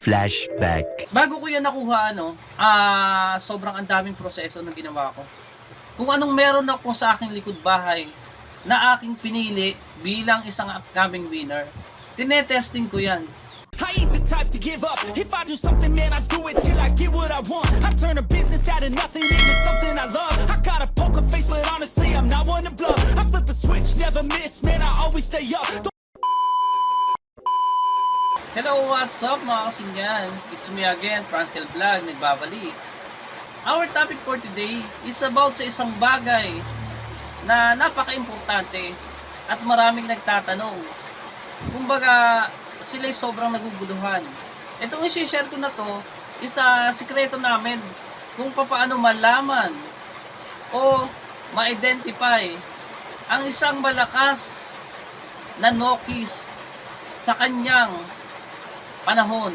Flashback. Bago ko yan nakuha, ano, ah, sobrang ang daming proseso ng ginawa ko. Kung anong meron ako sa aking likod bahay na aking pinili bilang isang upcoming winner, tinetesting ko yan. I ain't the type to give up. If I do something, man, I do it till I get what I want. I turn a business out of nothing into something I love. I got a poker face, but honestly, I'm not one to bluff. I flip a switch, never miss, man, I always stay up. Hello, what's up mga kasinyan? It's me again, Franskel Vlog, nagbabalik. Our topic for today is about sa isang bagay na napaka-importante at maraming nagtatanong. Kumbaga, sila'y sobrang naguguluhan. Itong isi-share ko na to is sa sikreto namin kung paano malaman o ma-identify ang isang malakas na Nokis sa kanyang panahon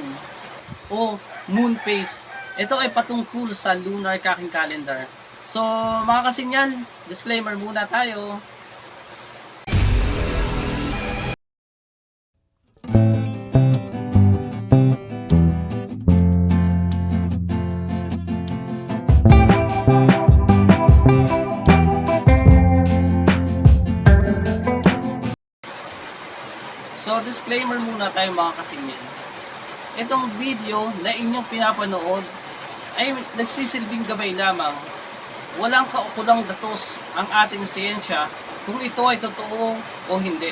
o moon phase. Ito ay patungkol sa lunar kaking calendar. So, mga kasinyan, disclaimer muna tayo. So, disclaimer muna tayo mga kasinyan. Itong video na inyong pinapanood ay nagsisilbing gabay lamang. Walang kaukulang datos ang ating siyensya kung ito ay totoo o hindi.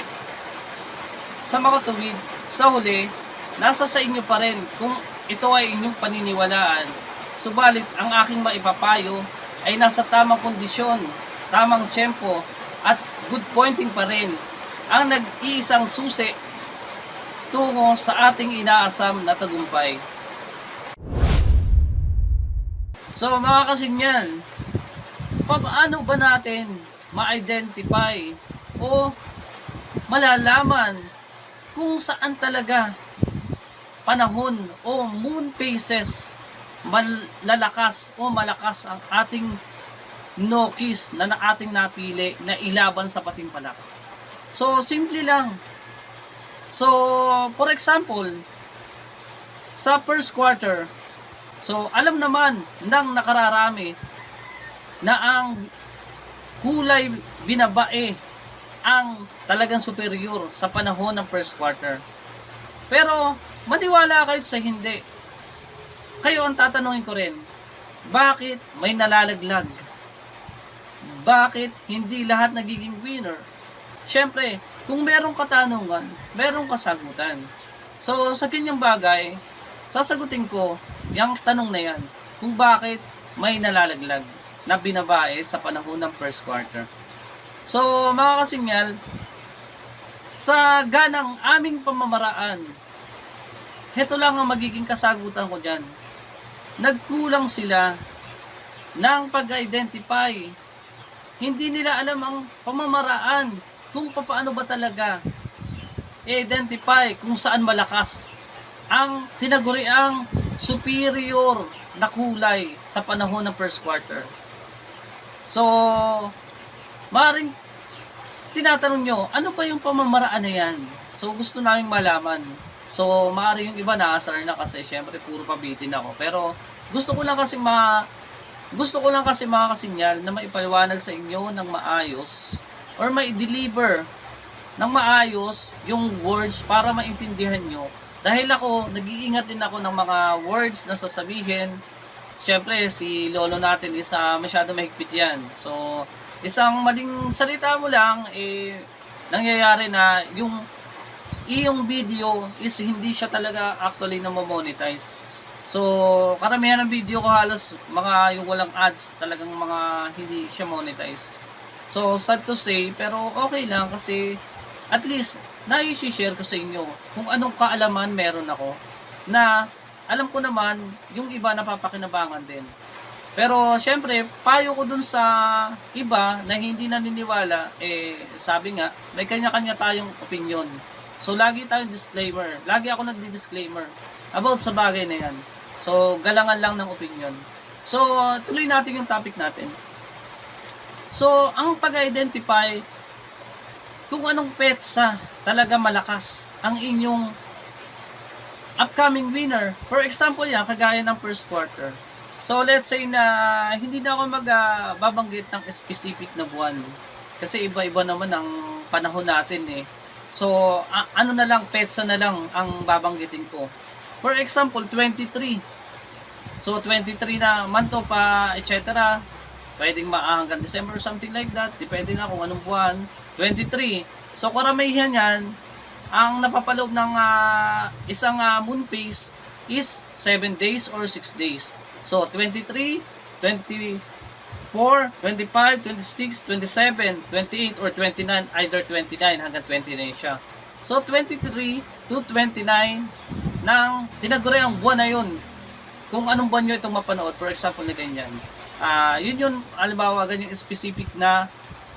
Sa mga tuwid, sa huli, nasa sa inyo pa rin kung ito ay inyong paniniwalaan. Subalit, ang aking maipapayo ay nasa tamang kondisyon, tamang tiyempo, at good pointing pa rin ang nag-iisang susi tungo sa ating inaasam na tagumpay. So mga kasinyan, paano ba natin ma-identify o malalaman kung saan talaga panahon o moon phases malalakas o malakas ang ating nokis na na ating napili na ilaban sa patimpalak. So, simple lang. So, for example, sa first quarter, so alam naman ng nakararami na ang kulay binabae ang talagang superior sa panahon ng first quarter. Pero, maniwala kayo sa hindi. Kayo ang tatanungin ko rin, bakit may nalalaglag? Bakit hindi lahat nagiging winner? Siyempre, kung merong katanungan, merong kasagutan. So, sa ganyang bagay, sasagutin ko yung tanong na yan, kung bakit may nalalaglag na binabae sa panahon ng first quarter. So, mga kasingyal, sa ganang aming pamamaraan, heto lang ang magiging kasagutan ko dyan. Nagkulang sila ng pag-identify. Hindi nila alam ang pamamaraan kung paano ba talaga i-identify kung saan malakas ang tinaguriang superior na kulay sa panahon ng first quarter. So, maaaring tinatanong nyo, ano ba yung pamamaraan na yan? So, gusto naming malaman. So, maaari yung iba naasar na kasi syempre puro pabitin ako. Pero, gusto ko lang kasi ma gusto ko lang kasi mga kasinyal na maipaliwanag sa inyo ng maayos or mai-deliver ng maayos yung words para maintindihan nyo. Dahil ako, nag-iingat din ako ng mga words na sasabihin. Siyempre, si lolo natin is uh, masyado mahigpit yan. So, isang maling salita mo lang, eh, nangyayari na yung iyong video is hindi siya talaga actually na monetize. So, karamihan ng video ko halos mga yung walang ads, talagang mga hindi siya monetize. So, sad to say, pero okay lang kasi at least na-share ko sa inyo kung anong kaalaman meron ako na alam ko naman yung iba napapakinabangan din. Pero syempre, payo ko dun sa iba na hindi naniniwala, eh sabi nga, may kanya-kanya tayong opinion. So lagi tayong disclaimer. Lagi ako nagdi-disclaimer about sa bagay na yan. So galangan lang ng opinion. So tuloy natin yung topic natin. So ang pag-identify kung anong petsa talaga malakas ang inyong upcoming winner. For example yan, kagaya ng first quarter. So let's say na hindi na ako magbabanggit ng specific na buwan. Kasi iba-iba naman ang panahon natin eh. So a- ano na lang, petsa na lang ang babanggitin ko. For example, 23. So 23 na month pa, etc. Pwedeng ma hanggang December or something like that. Depende na kung anong buwan. 23. So karamihan yan, ang napapaloob ng ah, isang ah, moon phase is 7 days or 6 days. So 23, 24, 25, 26, 27, 28 or 29, either 29 hanggang 29 siya. So 23 to 29 ng tinaguri ang buwan na yun. Kung anong buwan nyo itong mapanood, for example na ganyan. Ah, yun yun, alimbawa, ganyan specific na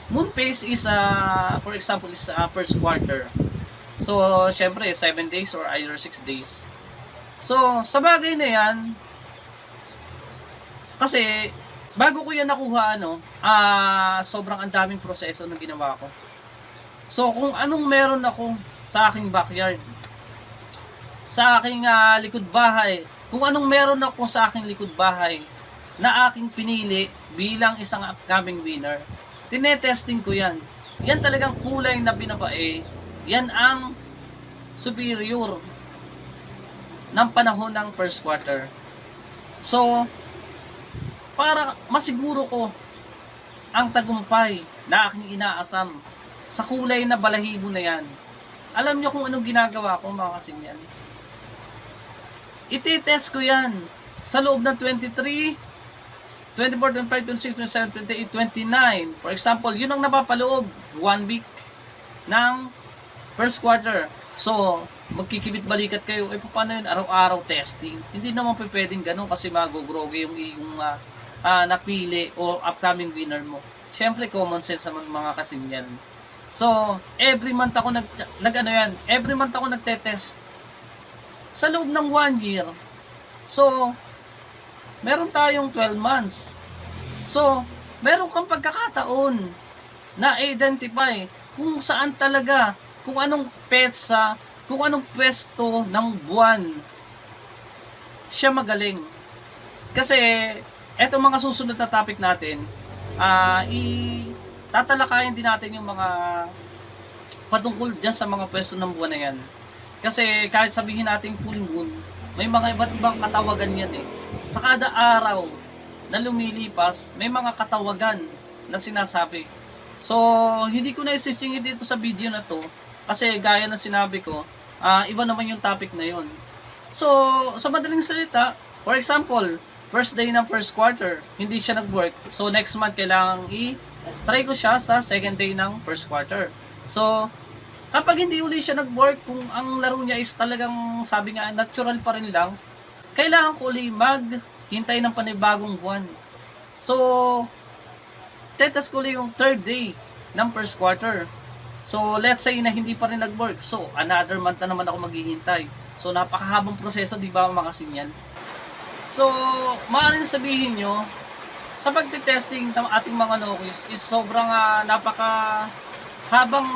moon phase is, ah, for example, is ah, first quarter. So, syempre, 7 days or either 6 days. So, sa bagay na yan, kasi, bago ko yan nakuha, ano, ah, sobrang ang daming proseso na ginawa ko. So, kung anong meron ako sa aking backyard, sa aking ah, likod bahay, kung anong meron ako sa aking likod bahay na aking pinili bilang isang upcoming winner, tinetesting ko yan. Yan talagang kulay na binabae. Yan ang superior ng panahon ng first quarter. So, para masiguro ko ang tagumpay na aking inaasam sa kulay na balahibo na yan. Alam nyo kung anong ginagawa ko mga kasinyan? Ititest ko yan sa loob ng 23, 24, 25, 26, 27, 28, 29. For example, yun ang napapaloob. One week ng first quarter. So, magkikibit balikat kayo. Eh, paano yun? Araw-araw testing. Hindi naman pwedeng ganun kasi magogroge yung iyong ah, ah, napili o upcoming winner mo. Siyempre, common sense naman mga kasing. So, every month ako nag, nag ano yan, every month ako nagte-test. Sa loob ng one year. So, meron tayong 12 months. So, meron kang pagkakataon na identify kung saan talaga, kung anong petsa, kung anong pwesto ng buwan siya magaling. Kasi, eto mga susunod na topic natin, ah i tatalakayin din natin yung mga patungkol dyan sa mga pwesto ng buwan na yan. Kasi kahit sabihin natin full moon, may mga iba't ibang katawagan yan eh. Sa kada araw na lumilipas, may mga katawagan na sinasabi. So, hindi ko na isisingit dito sa video na to kasi gaya ng sinabi ko, ah, iba naman yung topic na yon. So, sa madaling salita, for example, first day ng first quarter, hindi siya nag-work. So, next month, kailangan i-try ko siya sa second day ng first quarter. So, kapag hindi uli siya nag-work, kung ang laro niya is talagang, sabi nga, natural pa rin lang, kailangan ko uli maghintay ng panibagong buwan. So, tetas ko ulit yung third day ng first quarter. So, let's say na hindi pa rin nag-work. So, another month na naman ako maghihintay. So, napakahabang proseso, di ba makasim yan? So, maaaring sabihin nyo, sa pagtitesting ng ating mga Nokis is sobrang ah, napaka habang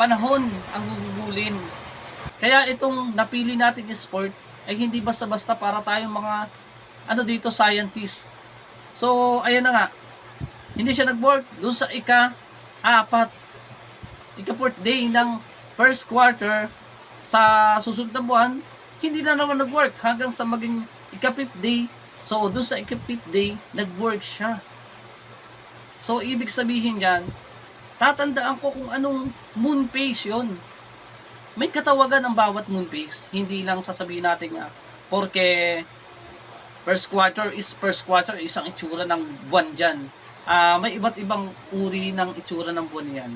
panahon ang gugugulin. Kaya itong napili natin sport ay hindi basta-basta para tayong mga ano dito scientist. So, ayan na nga. Hindi siya nag-work doon sa ika-apat, ika-fourth day ng first quarter sa susunod na buwan, hindi na naman nag-work hanggang sa maging ika-fifth day. So, doon sa ika-fifth day, nag-work siya. So, ibig sabihin yan, tatandaan ko kung anong moon phase yon. May katawagan ang bawat moon phase. Hindi lang sasabihin natin nga, porque first quarter is first quarter, isang itsura ng buwan dyan. Ah, may iba't ibang uri ng itsura ng buwan yan.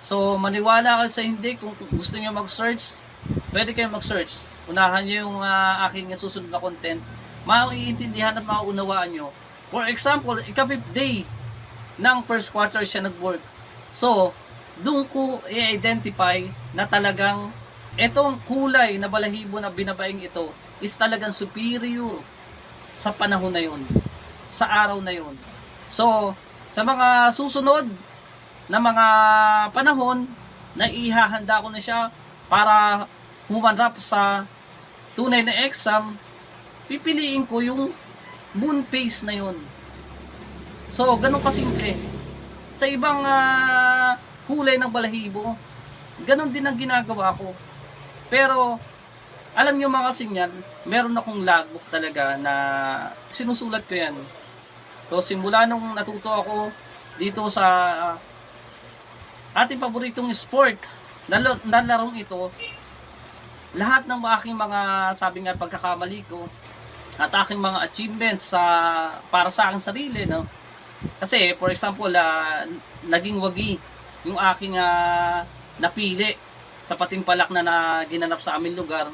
So, maniwala kayo sa hindi. Kung gusto niyo mag-search, pwede kayo mag-search. Unahan niyo yung ah, aking susunod na content. Maiintindihan at mauunawaan nyo. For example, ika-fifth day ng first quarter siya nag-work. So, doon ko i-identify na talagang etong kulay na balahibo na binabaing ito is talagang superior sa panahon na yun. Sa araw na yun. So, sa mga susunod na mga panahon na ihahanda ko na siya para humanrap sa tunay na exam, pipiliin ko yung moon phase na yun. So, ganun kasimple. Sa ibang ah, kulay ng balahibo, ganun din ang ginagawa ko. Pero, alam nyo mga kasinyan, meron akong logbook talaga na sinusulat ko yan. So, simula nung natuto ako dito sa ating paboritong sport na, na larong ito, lahat ng aking mga sabi nga pagkakamali ko at aking mga achievements sa para sa aking sarili no kasi for example ah, naging wagi yung aking ah, napili sa patimpalak na, na ginanap sa aming lugar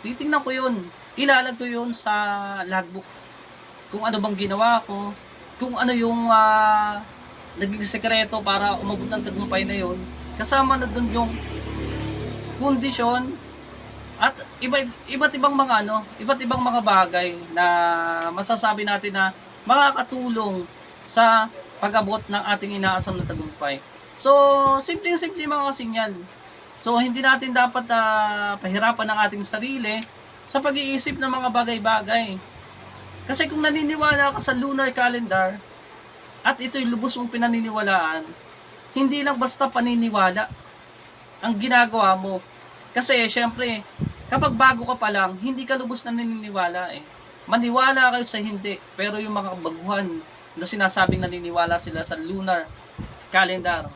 titingnan ko yun ilalag ko yun sa logbook kung ano bang ginawa ko kung ano yung ah, naging sekreto para umabot ng tagumpay na yun kasama na dun yung kondisyon at iba iba't ibang mga ano, iba't ibang mga bagay na masasabi natin na makakatulong sa pag-abot ng ating inaasam na tagumpay. So, simple-simple mga kasinyan. So, hindi natin dapat ah, pahirapan ang ating sarili sa pag-iisip ng mga bagay-bagay. Kasi kung naniniwala ka sa lunar calendar at ito'y lubos mong pinaniniwalaan, hindi lang basta paniniwala ang ginagawa mo. Kasi, syempre, kapag bago ka pa lang, hindi ka lubos na naniniwala eh. Maniwala kayo sa hindi, pero yung mga baguhan na sinasabing naniniwala sila sa lunar calendar,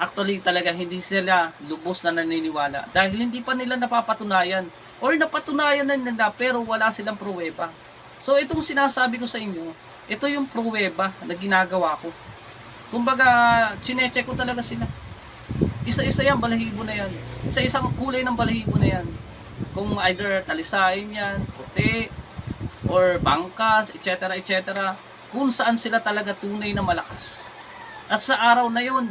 actually talaga hindi sila lubos na naniniwala. Dahil hindi pa nila napapatunayan. Or napatunayan na nila pero wala silang pruweba. So itong sinasabi ko sa inyo, ito yung pruweba na ginagawa ko. Kumbaga, chinecheck ko talaga sila. Isa-isa yan, balahibo na yan. Isa-isang kulay ng balahibo na yan. Kung either talisayin yan, puti, or bangkas, etc. etc. Kung saan sila talaga tunay na malakas. At sa araw na yun,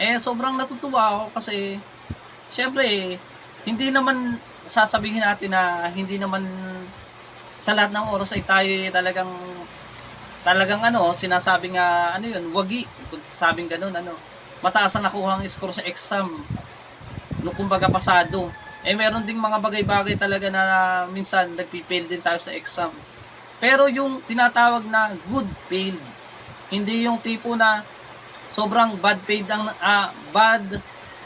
eh sobrang natutuwa ako kasi syempre hindi naman sasabihin natin na hindi naman sa lahat ng oras ay tayo talagang talagang ano, sinasabi nga ano yun, wagi, sabing ganun ano. Mataas ang nakuha ang score sa exam. No kumbaga pasado. Eh meron ding mga bagay-bagay talaga na minsan nagpi-fail din tayo sa exam. Pero yung tinatawag na good failed, hindi yung tipo na sobrang bad paid ang ah, bad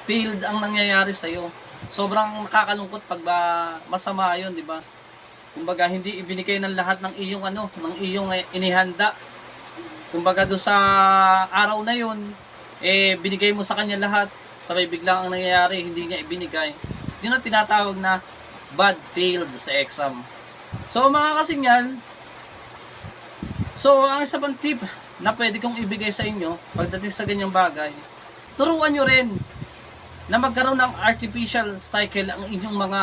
failed ang nangyayari sa iyo. Sobrang nakakalungkot pag ba masama 'yon, di ba? Kumbaga hindi ibinigay ng lahat ng iyong ano, ng iyong eh, inihanda. Kumbaga do sa araw na 'yon, eh binigay mo sa kanya lahat, sabay biglang ang nangyayari, hindi niya ibinigay. Yun ang tinatawag na bad failed sa exam. So mga kasinyan, so ang isa pang tip na pwede kong ibigay sa inyo pagdating sa ganyang bagay, turuan nyo rin na magkaroon ng artificial cycle ang inyong mga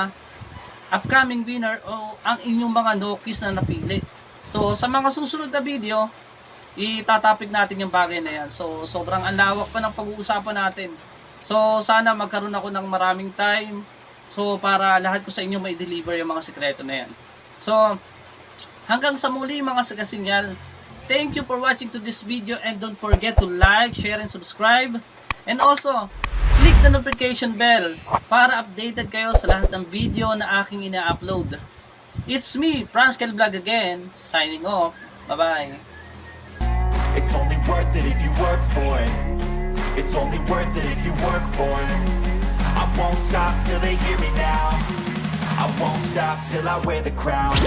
upcoming winner o ang inyong mga nokis na napili. So sa mga susunod na video, itatapik natin yung bagay na yan. So sobrang ang lawak pa ng pag-uusapan natin. So sana magkaroon ako ng maraming time so para lahat ko sa inyo may deliver yung mga sekreto na yan. So hanggang sa muli mga sagasinyal, thank you for watching to this video and don't forget to like, share, and subscribe. And also, click the notification bell para updated kayo sa lahat ng video na aking ina-upload. It's me, Franskel Vlog again, signing off. Bye-bye. It's only worth it if you work for it. It's only worth it if you work for it. I won't stop till they hear me now. I won't stop till I wear the crown.